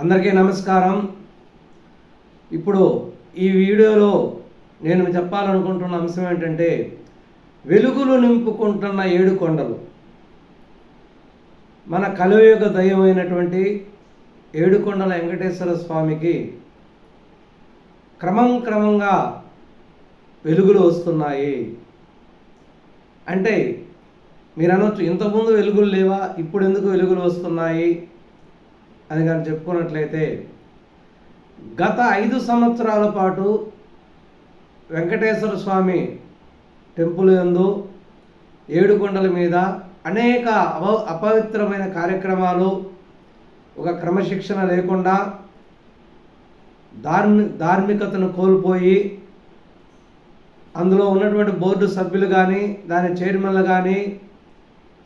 అందరికీ నమస్కారం. ఇప్పుడు ఈ వీడియోలో నేను చెప్పాలనుకుంటున్న అంశం ఏంటంటే వెలుగులు నింపుకుంటున్న ఏడు కొండలు. మన కలియుగ దైవమైనటువంటి ఏడుకొండల వెంకటేశ్వర స్వామికి క్రమం క్రమంగా వెలుగులు వస్తున్నాయి. అంటే మీరు అనొచ్చు ఇంతకుముందు వెలుగులు లేవా ఇప్పుడు ఎందుకు వెలుగులు వస్తున్నాయి? అని కానీ చెప్పుకున్నట్లయితే గత ఐదు సంవత్సరాల పాటు వెంకటేశ్వర స్వామి టెంపుల్ యందు ఏడుకొండల మీద అనేక అవ అపవిత్రమైన కార్యక్రమాలు ఒక క్రమశిక్షణ లేకుండా ధార్మి ధార్మికతను కోల్పోయి అందులో ఉన్నటువంటి బోర్డు సభ్యులు కానీ దాని చైర్మన్లు కానీ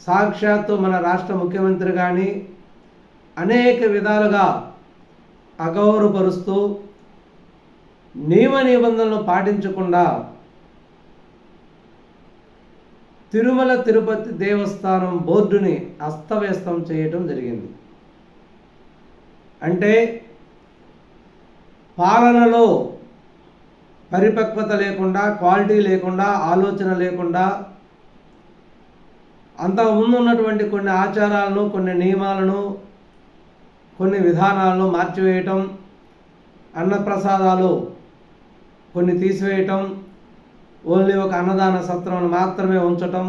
సాక్షాత్తు మన రాష్ట్ర ముఖ్యమంత్రి కానీ అనేక విధాలుగా అగౌరవపరుస్తూ నియమ నిబంధనలు పాటించకుండా తిరుమల తిరుపతి దేవస్థానం బోర్డుని అస్తవ్యస్తం చేయటం జరిగింది. అంటే పాలనలో పరిపక్వత లేకుండా క్వాలిటీ లేకుండా ఆలోచన లేకుండా అంతకుముందు ఉన్నటువంటి కొన్ని ఆచారాలను కొన్ని నియమాలను కొన్ని విధానాలను మార్చివేయటం అన్నప్రసాదాలు కొన్ని తీసివేయటం ఓన్లీ ఒక అన్నదాన సత్రం మాత్రమే ఉంచటం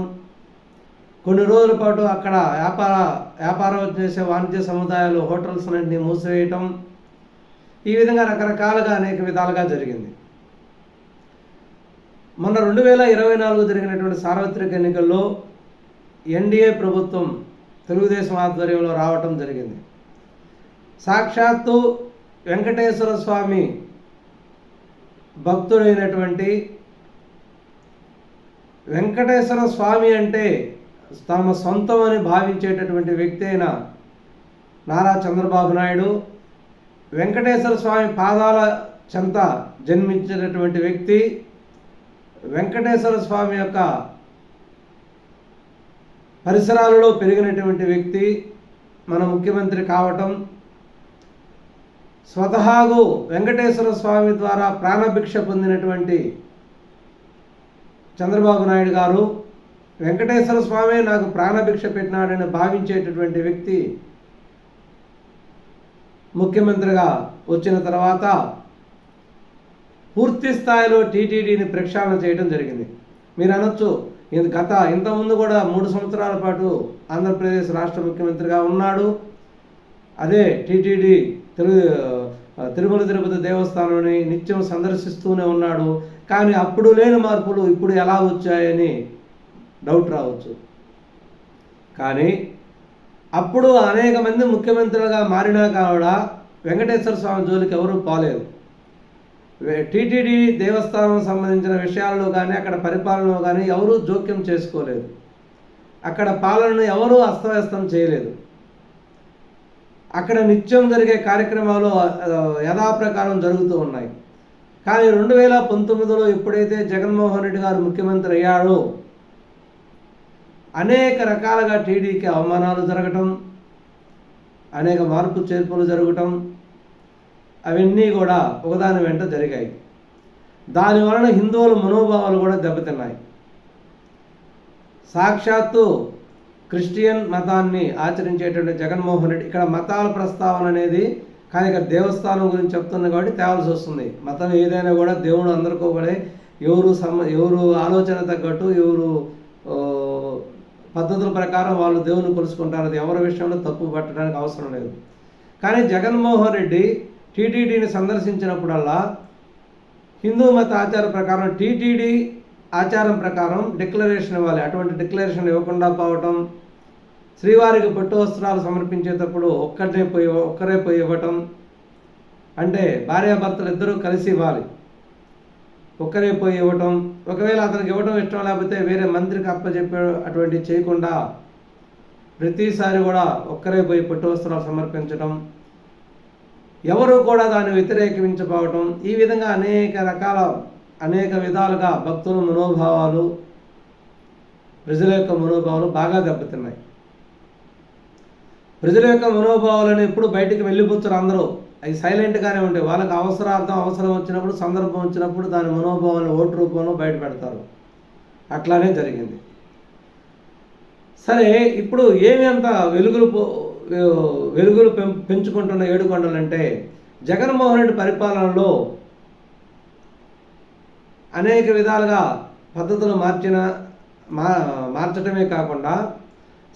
కొన్ని రోజుల పాటు అక్కడ వ్యాపార వ్యాపారం చేసే వాణిజ్య సముదాయాలు హోటల్స్ అన్నింటినీ మూసివేయటం. ఈ విధంగా రకరకాలుగా అనేక విధాలుగా జరిగింది. మొన్న రెండు వేల ఇరవై నాలుగు జరిగినటువంటి సార్వత్రిక ఎన్నికల్లో ఎన్డీఏ ప్రభుత్వం తెలుగుదేశం ఆధ్వర్యంలో రావటం జరిగింది. సాక్షాత్తు వెంకటేశ్వర స్వామి భక్తుడైనటువంటి వెంకటేశ్వర స్వామి అంటే తమ సొంతం అని భావించేటటువంటి వ్యక్తి అయిన నారా చంద్రబాబు నాయుడు వెంకటేశ్వర స్వామి పాదాల చెంత జన్మించినటువంటి వ్యక్తి వెంకటేశ్వర స్వామి యొక్క పరిసరాలలో పెరిగినటువంటి వ్యక్తి మన ముఖ్యమంత్రి కావటం స్వతహాగు వెంకటేశ్వర స్వామి ద్వారా ప్రాణభిక్ష పొందినటువంటి చంద్రబాబు నాయుడు గారు వెంకటేశ్వర స్వామి నాకు ప్రాణభిక్ష పెట్టినాడని భావించేటటువంటి వ్యక్తి ముఖ్యమంత్రిగా వచ్చిన తర్వాత పూర్తి స్థాయిలో టీటీడీని ప్రక్షాళన చేయడం జరిగింది. మీరు అనొచ్చు ఇది గత ఇంతకుముందు కూడా మూడు సంవత్సరాల పాటు ఆంధ్రప్రదేశ్ రాష్ట్ర ముఖ్యమంత్రిగా ఉన్నాడు. అదే టీటీడీ తిరు తిరుమల తిరుపతి దేవస్థానాన్ని నిత్యం సందర్శిస్తూనే ఉన్నాడు. కానీ అప్పుడు లేని మార్పులు ఇప్పుడు ఎలా వచ్చాయని డౌట్ రావచ్చు. కానీ అప్పుడు అనేక మంది ముఖ్యమంత్రులుగా మారినా కావడ వెంకటేశ్వర స్వామి జోలికి ఎవరూ పోలేదు. టీటీడీ దేవస్థానం సంబంధించిన విషయాల్లో కానీ అక్కడ పరిపాలనలో కానీ ఎవరూ జోక్యం చేసుకోలేదు. అక్కడ పాలనను ఎవరూ అస్తవ్యస్తం చేయలేదు. అక్కడ నిత్యం జరిగే కార్యక్రమాలు యథాప్రకారం జరుగుతూ ఉన్నాయి. కానీ రెండు వేల పంతొమ్మిదిలో ఎప్పుడైతే జగన్మోహన్ రెడ్డి గారు ముఖ్యమంత్రి అయ్యాడో అనేక రకాలుగా టీడీకి అవమానాలు జరగటం అనేక మార్పు చేర్పులు జరగటం అవన్నీ కూడా ఒకదాని వెంట జరిగాయి. దాని వలన హిందువుల మనోభావాలు కూడా దెబ్బతిన్నాయి. సాక్షాత్తు క్రిస్టియన్ మతాన్ని ఆచరించేటువంటి జగన్మోహన్ రెడ్డి ఇక్కడ మతాల ప్రస్తావన అనేది కానీ ఇక్కడ దేవస్థానం గురించి చెప్తుంది కాబట్టి తేవాల్సి వస్తుంది. మతం ఏదైనా కూడా దేవుడు అందరికీ కూడా ఎవరు సమ ఎవరు ఆలోచన తగ్గట్టు ఎవరు పద్ధతుల ప్రకారం వాళ్ళు దేవుని కొలుసుకుంటారు. అది ఎవరి విషయంలో తప్పు పట్టడానికి అవసరం లేదు. కానీ జగన్మోహన్ రెడ్డి టీటీడీని సందర్శించినప్పుడల్లా హిందూ మత ఆచార ప్రకారం టీటీడీ ఆచారం ప్రకారం డిక్లరేషన్ ఇవ్వాలి. అటువంటి డిక్లరేషన్ ఇవ్వకుండా పోవటం శ్రీవారికి పట్టు వస్త్రాలు సమర్పించేటప్పుడు ఒక్కటే పోయి ఒక్కరే పోయి ఇవ్వటం అంటే భార్యాభర్తలు ఇద్దరూ కలిసి ఇవ్వాలి. ఒక్కరే పోయి ఇవ్వటం ఒకవేళ అతనికి ఇవ్వటం ఇష్టం లేకపోతే వేరే మంత్రికి అప్పచెప్పే అటువంటి చేయకుండా ప్రతిసారి కూడా ఒక్కరే పోయి పట్టు వస్త్రాలు సమర్పించడం ఎవరు కూడా దాన్ని వ్యతిరేకించబోవటం ఈ విధంగా అనేక రకాల అనేక విధాలుగా భక్తుల మనోభావాలు ప్రజల యొక్క మనోభావాలు బాగా దెబ్బతిన్నాయి. ప్రజల యొక్క మనోభావాలను ఎప్పుడు బయటికి వెళ్ళిపోతారు అందరూ. అవి సైలెంట్గానే ఉంటాయి. వాళ్ళకి అవసరార్థం అవసరం వచ్చినప్పుడు సందర్భం వచ్చినప్పుడు దాని మనోభావాలను ఓటు రూపంలో బయట పెడతారు. అట్లానే జరిగింది. సరే ఇప్పుడు ఏమి అంత వెలుగులు పో- వెలుగులు పెం పెంచుకుంటున్న ఏడుకొండలంటే జగన్మోహన్ రెడ్డి పరిపాలనలో అనేక విధాలుగా పద్ధతులు మార్చిన మా మార్చటమే కాకుండా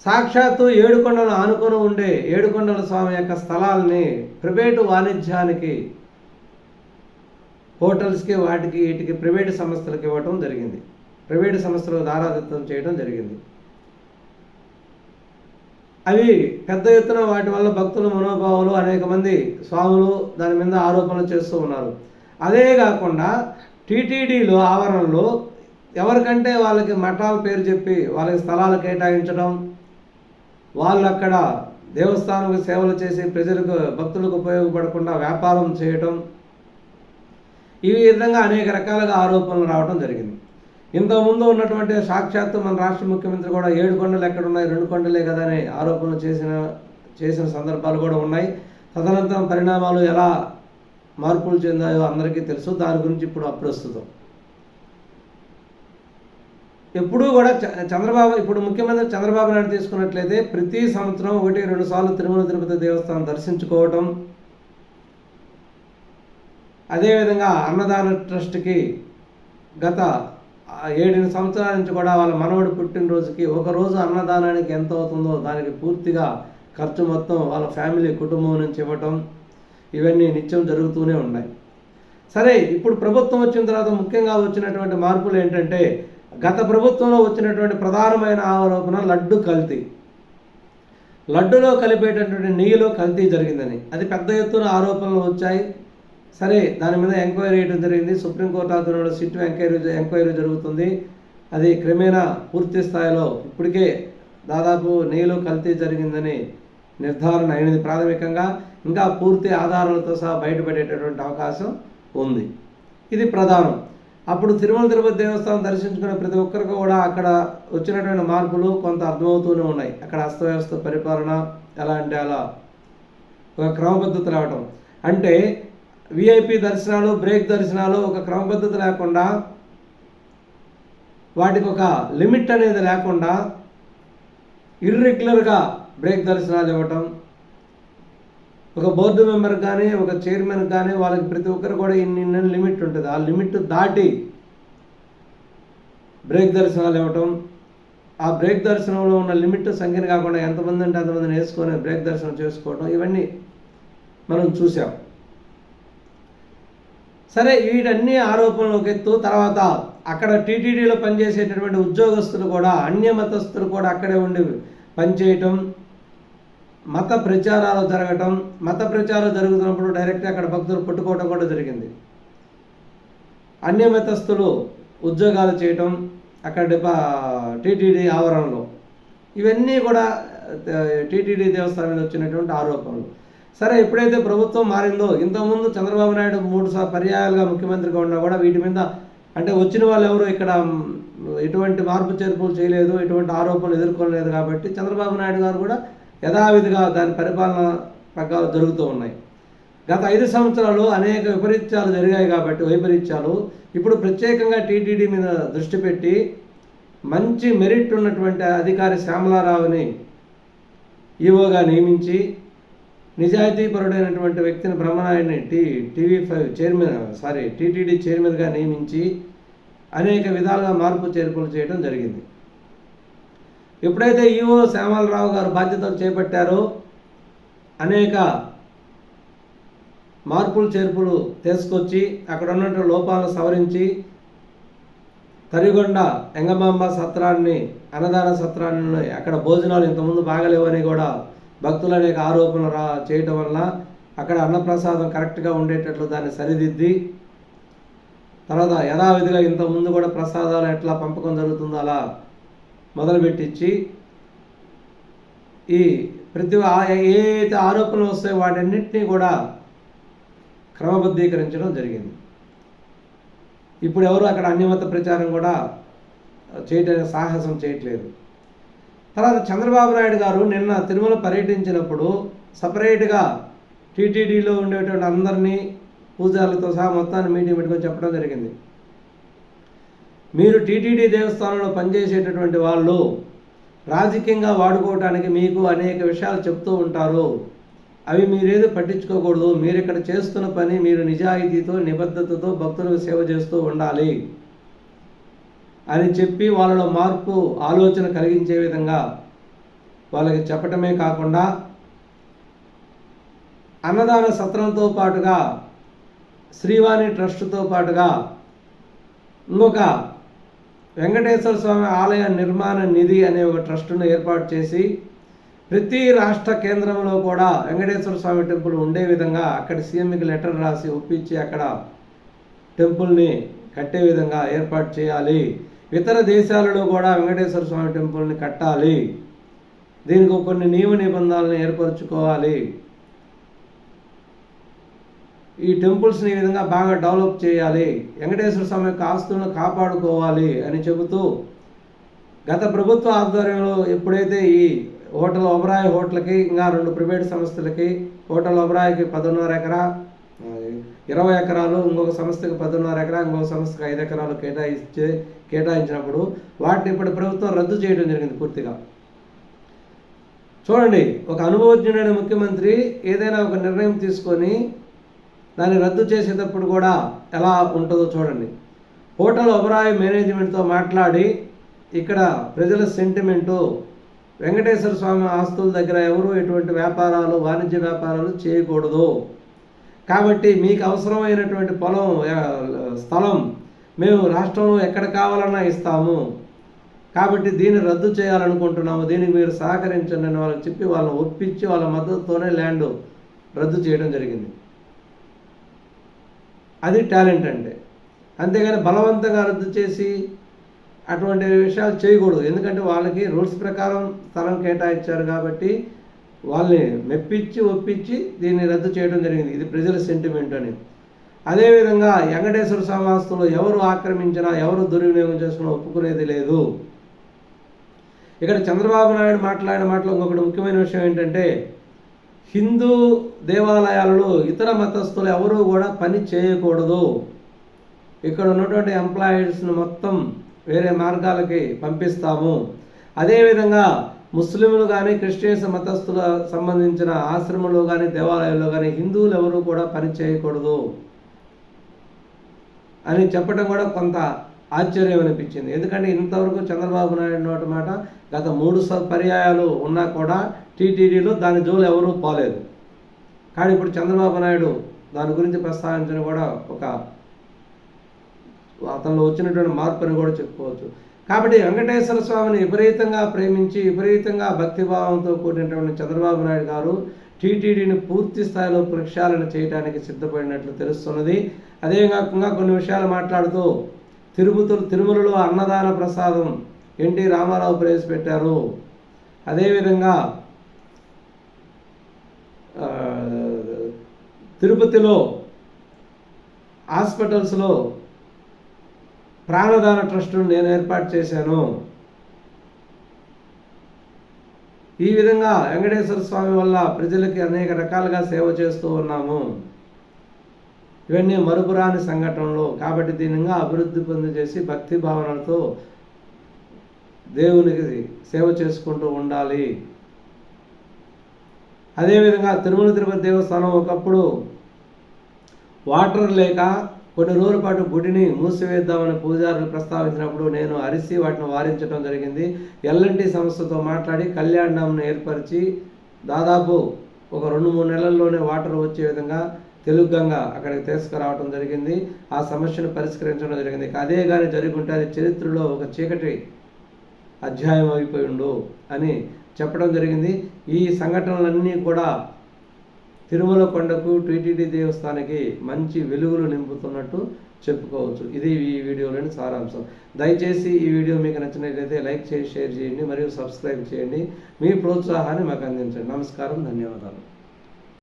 సాక్షాత్తు ఏడుకొండలు ఆనుకొని ఉండే ఏడుకొండల స్వామి యొక్క స్థలాల్ని ప్రైవేటు వాణిజ్యానికి హోటల్స్కి వాటికి వీటికి ప్రైవేటు సంస్థలకు ఇవ్వటం జరిగింది. ప్రైవేటు సంస్థలకు దారాదత్తం చేయడం జరిగింది. అవి పెద్ద ఎత్తున వాటి వల్ల భక్తుల మనోభావాలు అనేక మంది స్వాములు దాని మీద ఆరోపణలు చేస్తూ ఉన్నారు. అదే కాకుండా టీటీడీలో ఆవరణలో ఎవరికంటే వాళ్ళకి మఠాల పేరు చెప్పి వాళ్ళకి స్థలాలు కేటాయించడం వాళ్ళు అక్కడ దేవస్థానంకు సేవలు చేసి ప్రజలకు భక్తులకు ఉపయోగపడకుండా వ్యాపారం చేయటం. ఈ విధంగా అనేక రకాలుగా ఆరోపణలు రావడం జరిగింది. ఇంతకుముందు ఉన్నటువంటి సాక్షాత్తు మన రాష్ట్ర ముఖ్యమంత్రి కూడా ఏడు కొండలు ఎక్కడ ఉన్నాయి రెండు కొండలే కదా అని ఆరోపణలు చేసిన చేసిన సందర్భాలు కూడా ఉన్నాయి. తదనంతరం పరిణామాలు ఎలా మార్పులు చెందాయో అందరికీ తెలుసు. దాని గురించి ఇప్పుడు అప్రస్తుతం. ఎప్పుడూ కూడా చ- చంద్రబాబు ఇప్పుడు ముఖ్యమంత్రి చంద్రబాబు నాయుడు తీసుకున్నట్లయితే ప్రతి సంవత్సరం ఒకటి రెండు సార్లు తిరుమల తిరుపతి దేవస్థానం దర్శించుకోవటం. అదేవిధంగా అన్నదాన ట్రస్ట్కి గత ఆ, ఏడెనిమిది సంవత్సరాల నుంచి కూడా వాళ్ళ మనవడు పుట్టినరోజుకి ఒక రోజు అన్నదానానికి ఎంత అవుతుందో దానికి పూర్తిగా ఖర్చు మొత్తం వాళ్ళ ఫ్యామిలీ కుటుంబం నుంచి ఇవ్వటం. ఇవన్నీ నిత్యం జరుగుతూనే ఉన్నాయి. సరే ఇప్పుడు ప్రభుత్వం వచ్చిన తర్వాత ముఖ్యంగా వచ్చినటువంటి మార్పులు ఏంటంటే గత ప్రభుత్వంలో వచ్చినటువంటి ప్రధానమైన ఆరోపణ లడ్డు కల్తీ. లడ్డులో కలిపేటటువంటి నెయ్యిలో కల్తీ జరిగిందని. అది పెద్ద ఎత్తున ఆరోపణలు వచ్చాయి. సరే దాని మీద ఎంక్వైరీ చేయడం జరిగింది. సుప్రీంకోర్టు ఆధ్వర్యంలో సిట్ ఎంక్వైరీ ఎంక్వైరీ జరుగుతుంది. అది క్రమేణా పూర్తి స్థాయిలో ఇప్పటికే దాదాపు నెయ్యిలో కల్తీ జరిగిందని నిర్ధారణ అయినది ప్రాథమికంగా. ఇంకా పూర్తి ఆధారాలతో సహా బయటపడేటటువంటి అవకాశం ఉంది. ఇది ప్రధానం. అప్పుడు తిరుమల తిరుపతి దేవస్థానం దర్శించుకునే ప్రతి ఒక్కరికి కూడా అక్కడ వచ్చినటువంటి మార్పులు కొంత అర్థమవుతూనే ఉన్నాయి. అక్కడ అస్తవ్యస్త పరిపాలన ఎలా అంటే అలా ఒక క్రమపద్ధతి రావటం. అంటే విఐపి దర్శనాలు బ్రేక్ దర్శనాలు ఒక క్రమపద్ధతి లేకుండా వాటికి ఒక లిమిట్ అనేది లేకుండా ఇర్రెగ్యులర్గా బ్రేక్ దర్శనాలు ఇవ్వటం ఒక బోర్డు మెంబర్ కానీ ఒక చైర్మన్ కానీ వాళ్ళకి ప్రతి ఒక్కరు కూడా ఇన్ని ఇన్ని లిమిట్ ఉంటుంది. ఆ లిమిట్ దాటి బ్రేక్ దర్శనాలు ఇవ్వటం ఆ బ్రేక్ దర్శనంలో ఉన్న లిమిట్ సంఖ్యను కాకుండా ఎంతమంది అంటే అంతమందిని వేసుకొని బ్రేక్ దర్శనం చేసుకోవడం ఇవన్నీ మనం చూసాం సరే వీటన్ని ఆరోపణలోకి ఎత్తు తర్వాత అక్కడ టీటీడీలో పనిచేసేటటువంటి ఉద్యోగస్తులు కూడా అన్య మతస్థులు కూడా అక్కడే ఉండి పనిచేయటం మత ప్రచారాలు జరగటం మత ప్రచారాలు జరుగుతున్నప్పుడు డైరెక్ట్గా అక్కడ భక్తులు పట్టుకోవడం కూడా జరిగింది. అన్య మతస్థులు ఉద్యోగాలు చేయటం అక్కడ టీటీడీ ఆవరణలో. ఇవన్నీ కూడా టీటీడీ దేవస్థానం మీద వచ్చినటువంటి ఆరోపణలు. సరే ఎప్పుడైతే ప్రభుత్వం మారిందో ఇంతకుముందు చంద్రబాబు నాయుడు మూడు సార్లు పర్యాయాలుగా ముఖ్యమంత్రిగా ఉన్నా కూడా వీటి మీద అంటే వచ్చిన వాళ్ళు ఎవరు ఇక్కడ ఎటువంటి మార్పు చేర్పులు చేయలేదు ఎటువంటి ఆరోపణలు ఎదుర్కొనలేదు కాబట్టి చంద్రబాబు నాయుడు గారు కూడా యథావిధిగా దాని పరిపాలన ప్రకారం జరుగుతూ ఉన్నాయి. గత ఐదు సంవత్సరాలు అనేక విపరీత్యాలు జరిగాయి కాబట్టి వైపరీత్యాలు. ఇప్పుడు ప్రత్యేకంగా టీటీడీ మీద దృష్టి పెట్టి మంచి మెరిట్ ఉన్నటువంటి అధికారి శ్యామలారావుని ఈవోగా నియమించి నిజాయితీపరుడైనటువంటి వ్యక్తిని బ్రహ్మనాయుడిని T TV five chairman sorry TTD చైర్మన్గా నియమించి అనేక విధాలుగా మార్పు చేర్పులు చేయడం జరిగింది. ఎప్పుడైతే ఈవో శ్యామలరావు గారు బాధ్యతలు చేపట్టారో అనేక మార్పులు చేర్పులు తీసుకొచ్చి అక్కడ ఉన్నటువంటి లోపాలను సవరించి తరిగొండ ఎంగమాంబ సత్రాన్ని అన్నదాన సత్రాన్ని అక్కడ భోజనాలు ఇంతకుముందు బాగలేవని కూడా భక్తులు అనేక ఆరోపణలు రా చేయటం వల్ల అక్కడ అన్నప్రసాదం కరెక్ట్గా ఉండేటట్లు దాన్ని సరిదిద్ది తర్వాత యథావిధిగా ఇంతకుముందు కూడా ప్రసాదాలు ఎట్లా పంపకం జరుగుతుందో అలా మొదలుపెట్టించి ఈ ప్రతి ఏ ఆరోపణలు వస్తాయో వాటన్నింటినీ కూడా క్రమబద్ధీకరించడం జరిగింది. ఇప్పుడు ఎవరు అక్కడ అన్యమత ప్రచారం కూడా చేయడానికి సాహసం చేయట్లేదు. తర్వాత చంద్రబాబు నాయుడు గారు నిన్న తిరుమల పర్యటించినప్పుడు సపరేట్గా టీటీడీలో ఉండేటువంటి అందరినీ పూజారులతో సహా మొత్తాన్ని మీటింగ్ పెట్టుకొని చెప్పడం జరిగింది. మీరు టీటీడీ దేవస్థానంలో పనిచేసేటటువంటి వాళ్ళు రాజకీయంగా వాడుకోవటానికి మీకు అనేక విషయాలు చెప్తూ ఉంటారు. అవి మీరేదో పట్టించుకోకూడదు. మీరు ఇక్కడ చేస్తున్న పని మీరు నిజాయితీతో నిబద్ధతతో భక్తులకు సేవ చేస్తూ ఉండాలి. అని చెప్పి వాళ్ళలో మార్పు ఆలోచన కలిగించే విధంగా వాళ్ళకి చెప్పటమే కాకుండా అన్నదాన సత్రంతో పాటుగా శ్రీవాణి ట్రస్ట్తో పాటుగా ఇంకొక వెంకటేశ్వర స్వామి ఆలయ నిర్మాణ నిధి అనే ఒక ట్రస్టును ఏర్పాటు చేసి ప్రతి రాష్ట్ర కేంద్రంలో కూడా వెంకటేశ్వర స్వామి టెంపుల్ ఉండే విధంగా అక్కడ సీఎంకి లెటర్ రాసి ఒప్పించి అక్కడ టెంపుల్ని కట్టే విధంగా ఏర్పాటు చేయాలి. ఇతర దేశాలలో కూడా వెంకటేశ్వర స్వామి టెంపుల్ని కట్టాలి. దీనికి కొన్ని నియమ నిబంధనలను ఏర్పరచుకోవాలి. ఈ టెంపుల్స్ని ఈ విధంగా బాగా డెవలప్ చేయాలి. వెంకటేశ్వర స్వామి యొక్క ఆస్తులను కాపాడుకోవాలి అని చెబుతూ గత ప్రభుత్వ ఆధ్వర్యంలో ఎప్పుడైతే ఈ హోటల్ ఒబరాయ్ హోటల్కి ఇంకా రెండు ప్రైవేట్ సంస్థలకి హోటల్ ఒబరాయికి పదిన్నర ఎకరా ఇరవై ఎకరాలు ఇంకొక సంస్థకి పదిన్నర ఎకరా ఇంకొక సంస్థకి ఐదు ఎకరాలు కేటాయించే కేటాయించినప్పుడు వాటిని ఇప్పుడు ప్రభుత్వం రద్దు చేయడం జరిగింది పూర్తిగా. చూడండి ఒక అనుభవజ్ఞుడైన ముఖ్యమంత్రి ఏదైనా ఒక నిర్ణయం తీసుకొని దాన్ని రద్దు చేసేటప్పుడు కూడా ఎలా ఉంటుందో చూడండి. హోటల్ ఒబరాయి మేనేజ్మెంట్తో మాట్లాడి ఇక్కడ ప్రజల సెంటిమెంటు వెంకటేశ్వర స్వామి ఆస్తుల దగ్గర ఎవరు ఎటువంటి వ్యాపారాలు వాణిజ్య వ్యాపారాలు చేయకూడదు. కాబట్టి మీకు అవసరమైనటువంటి పొలం స్థలం మేము రాష్ట్రంలో ఎక్కడ కావాలన్నా ఇస్తాము. కాబట్టి దీన్ని రద్దు చేయాలనుకుంటున్నాము. దీనికి మీరు సహకరించండి అని వాళ్ళకి చెప్పి వాళ్ళని ఒప్పించి వాళ్ళ మద్దతుతోనే ల్యాండ్ రద్దు చేయడం జరిగింది. అది టాలెంట్ అంటే అంతేగాని బలవంతంగా రద్దు చేసి అటువంటి విషయాలు చేయకూడదు. ఎందుకంటే వాళ్ళకి రూల్స్ ప్రకారం స్థలం కేటాయించారు కాబట్టి వాళ్ళని మెప్పించి ఒప్పించి దీన్ని రద్దు చేయడం జరిగింది. ఇది ప్రజల సెంటిమెంట్ అని. అదేవిధంగా వెంకటేశ్వర సమాస్తులు ఎవరు ఆక్రమించినా ఎవరు దుర్వినియోగం చేసుకున్నా ఒప్పుకునేది లేదు. ఇక్కడ చంద్రబాబు నాయుడు మాట్లాడిన మాటలో ఇంకొకటి ముఖ్యమైన విషయం ఏంటంటే హిందూ దేవాలయాలలో ఇతర మతస్థులు ఎవరూ కూడా పని చేయకూడదు. ఇక్కడ ఉన్నటువంటి ఎంప్లాయీస్ను మొత్తం వేరే మార్గాలకి పంపిస్తాము. అదేవిధంగా ముస్లింలు కానీ క్రిస్టియన్స్ మతస్థుల సంబంధించిన ఆశ్రమంలో కానీ దేవాలయాల్లో కానీ హిందువులు ఎవరు కూడా పని చేయకూడదు అని చెప్పడం కూడా కొంత ఆశ్చర్యం అనిపించింది ఎందుకంటే ఇంతవరకు చంద్రబాబు నాయుడు నోటి మాట గత మూడు పర్యాయాలు ఉన్నా కూడా టీటీడీలో దాని జోలు ఎవరూ పోలేదు. కానీ ఇప్పుడు చంద్రబాబు నాయుడు దాని గురించి ప్రస్తావించడం కూడా ఒక అతనిలో వచ్చినటువంటి మార్పు అని కూడా చెప్పుకోవచ్చు. కాబట్టి వెంకటేశ్వర స్వామిని విపరీతంగా ప్రేమించి విపరీతంగా భక్తిభావంతో కూడినటువంటి చంద్రబాబు నాయుడు గారు టీటీడీని పూర్తి స్థాయిలో ప్రక్షాళన చేయడానికి సిద్ధపడినట్లు తెలుస్తున్నది. అదేవిధంగా కొన్ని విషయాలు మాట్లాడుతూ తిరుమల తిరుమలలో అన్నదాన ప్రసాదం ఎన్టీ రామారావు ప్రవేశపెట్టారు. అదేవిధంగా తిరుపతిలో హాస్పిటల్స్లో ప్రాణదాన ట్రస్టును నేను ఏర్పాటు చేశాను. ఈ విధంగా వెంకటేశ్వర స్వామి వల్ల ప్రజలకి అనేక రకాలుగా సేవ చేస్తూ ఉన్నాము. ఇవన్నీ మరుపురాని సంఘటనలు. కాబట్టి దీనిగా అభివృద్ధి పొంది చేసి భక్తి భావనలతో దేవునికి సేవ చేసుకుంటూ ఉండాలి. అదేవిధంగా తిరుమల తిరుపతి దేవస్థానం ఒకప్పుడు వాటర్ లేక కొన్ని రోజుల పాటు గుడిని మూసివేద్దామని పూజారులు ప్రస్తావించినప్పుడు నేను అరిసి వాటిని వారించడం జరిగింది. ఎల్ఎన్టీ సంస్థతో మాట్లాడి కళ్యాణంను ఏర్పరిచి దాదాపు ఒక రెండు మూడు నెలల్లోనే వాటర్ వచ్చే విధంగా తెలుగుగా అక్కడికి తీసుకురావడం జరిగింది. ఆ సమస్యను పరిష్కరించడం జరిగింది. అదే కానీ జరుగుంటే అది చరిత్రలో ఒక చీకటి అధ్యాయం అయిపోయిండు అని చెప్పడం జరిగింది. ఈ సంఘటనలన్నీ కూడా తిరుమల కొండకు టీటీడీ దేవస్థానానికి మంచి వెలుగులు నింపుతున్నట్టు చెప్పుకోవచ్చు. ఇది ఈ వీడియోలోని సారాంశం. దయచేసి ఈ వీడియో మీకు నచ్చినట్లయితే లైక్ చేసి షేర్ చేయండి మరియు సబ్స్క్రైబ్ చేయండి. మీ ప్రోత్సాహాన్ని మాకు అందించండి. నమస్కారం ధన్యవాదాలు.